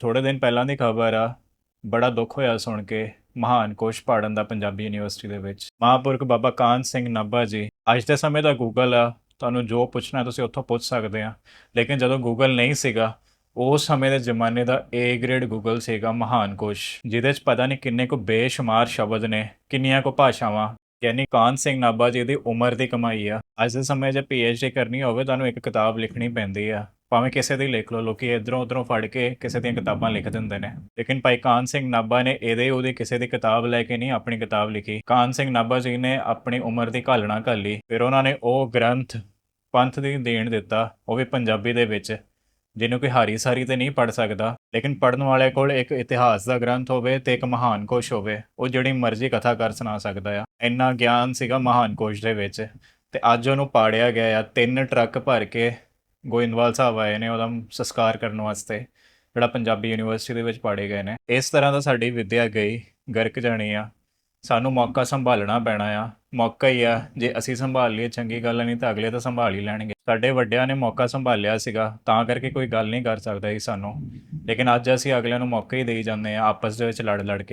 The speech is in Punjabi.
ਥੋੜੇ ਦਿਨ ਪਹਿਲਾਂ ਦੀ ਖਬਰ ਆ। ਬੜਾ ਦੁੱਖ ਹੋਇਆ ਸੁਣ ਕੇ ਮਹਾਨ ਕੋਸ਼ ਪਾੜਨ ਦਾ ਪੰਜਾਬੀ ਯੂਨੀਵਰਸਿਟੀ ਦੇ ਵਿੱਚ। ਮਹਾਂਪੁਰਖ ਬਾਬਾ ਕਾਨ ਸਿੰਘ ਨਾਭਾ ਜੀ, ਅੱਜ ਦੇ ਸਮੇਂ ਦਾ ਗੂਗਲ ਆ। ਤੁਹਾਨੂੰ ਜੋ ਪੁੱਛਣਾ ਤੁਸੀਂ ਉੱਥੋਂ ਪੁੱਛ ਸਕਦੇ ਆ। ਲੇਕਿਨ ਜਦੋਂ ਗੂਗਲ ਨਹੀਂ ਸੀਗਾ ਉਸ ਸਮੇਂ ਦੇ ਜ਼ਮਾਨੇ ਦਾ A ਗ੍ਰੇਡ ਗੂਗਲ ਸੀਗਾ ਮਹਾਨ ਕੋਸ਼, ਜਿਹਦੇ 'ਚ ਪਤਾ ਨਹੀਂ ਕਿੰਨੇ ਕੁ ਬੇਸ਼ੁਮਾਰ ਸ਼ਬਦ ਨੇ, ਕਿੰਨੀਆਂ ਕੁ ਭਾਸ਼ਾਵਾਂ। ਯਾਨੀ ਕਾਨ ਸਿੰਘ ਨਾਭਾ ਜੀ ਦੀ ਉਮਰ ਦੀ ਕਮਾਈ ਆ। ਅੱਜ ਦੇ ਸਮੇਂ 'ਚ ਡੀ ਕਰਨੀ ਹੋਵੇ, ਤੁਹਾਨੂੰ ਇੱਕ ਕਿਤਾਬ ਲਿਖਣੀ ਪੈਂਦੀ ਆ। ਭਾਵੇਂ ਕਿਸੇ ਦੀ ਲਿਖ ਲਓ, ਲੋਕੀ ਇਧਰੋਂ ਉਧਰੋਂ ਫੜ ਕੇ ਕਿਸੇ ਦੀਆਂ ਕਿਤਾਬਾਂ ਲਿਖ ਦਿੰਦੇ ਨੇ। ਲੇਕਿਨ ਭਾਈ ਕਾਨ ਸਿੰਘ ਨਾਭਾ ਨੇ ਇਹਦੇ ਉਹਦੇ ਕਿਸੇ ਦੀ ਕਿਤਾਬ ਲੈ ਕੇ ਨਹੀਂ ਆਪਣੀ ਕਿਤਾਬ ਲਿਖੀ। ਕਾਨ ਸਿੰਘ ਨਾਭਾ ਜੀ ਨੇ ਆਪਣੀ ਉਮਰ ਦੀ ਘਾਲਣਾ ਕਰ ਲਈ, ਫਿਰ ਉਹਨਾਂ ਨੇ ਉਹ ਗ੍ਰੰਥ, ਪੰਥ ਦੀ ਦੇਣ ਦਿੱਤਾ, ਉਹ ਵੀ ਪੰਜਾਬੀ ਦੇ ਵਿੱਚ, ਜਿਹਨੂੰ ਕੋਈ ਹਾਰੀ ਸਾਰੀ ਤੇ ਨਹੀਂ ਪੜ ਸਕਦਾ। ਲੇਕਿਨ ਪੜਨ ਵਾਲੇ ਕੋਲ ਇੱਕ ਇਤਿਹਾਸ ਦਾ ਗ੍ਰੰਥ ਹੋਵੇ ਤੇ ਇੱਕ ਮਹਾਨ ਕੋਸ਼ ਹੋਵੇ, ਉਹ ਜਿਹੜੀ ਮਰਜ਼ੀ ਕਥਾ ਕਰ ਸੁਣਾ ਸਕਦਾ ਆ। ਇੰਨਾ ਗਿਆਨ ਸੀਗਾ ਮਹਾਨ ਕੋਸ਼ ਦੇ ਵਿੱਚ, ਤੇ ਅੱਜ ਉਹਨੂੰ ਪਾੜਿਆ ਗਿਆ ਆ, ਤਿੰਨ ਟਰੱਕ ਭਰ ਕੇ ਗੋਇੰਦਵਾਲ ਸਾਹਿਬ ਆਏ ਨੇ, ਉਹਦਾ ਸੰਸਕਾਰ ਕਰਨ ਵਾਸਤੇ, ਜਿਹੜਾ ਪੰਜਾਬੀ ਯੂਨੀਵਰਸਿਟੀ ਦੇ ਵਿੱਚ ਪਾੜੇ ਗਏ ਨੇ। ਇਸ ਤਰ੍ਹਾਂ ਦਾ ਸਾਡੀ ਵਿਦਿਆ ਗਈ, ਗਰਕ ਜਾਣੀ ਆ। ਸਾਨੂੰ ਮੌਕਾ ਸੰਭਾਲਣਾ ਪੈਣਾ ਆ। ਮੌਕਾ ਹੀ ਆ, ਜੇ ਅਸੀਂ ਸੰਭਾਲ ਲਈਏ, ਚੰਗੀ ਗੱਲ ਨਹੀਂ ਤਾਂ ਅਗਲੇ ਤਾਂ ਸੰਭਾਲ ਹੀ ਲੈਣਗੇ। ਸਾਡੇ ਵੱਡਿਆਂ ਨੇ ਮੌਕਾ ਸੰਭਾਲਿਆ ਸੀਗਾ, ਤਾਂ ਕਰਕੇ ਕੋਈ ਗੱਲ ਨਹੀਂ ਕਰ ਸਕਦਾ ਸੀ ਸਾਨੂੰ। ਲੇਕਿਨ ਅੱਜ ਅਸੀਂ ਅਗਲਿਆਂ ਨੂੰ ਮੌਕਾ ਹੀ ਦੇਈ ਜਾਂਦੇ ਆ, ਆਪਸ ਦੇ ਵਿੱਚ ਲੜ ਲੜ ਕੇ।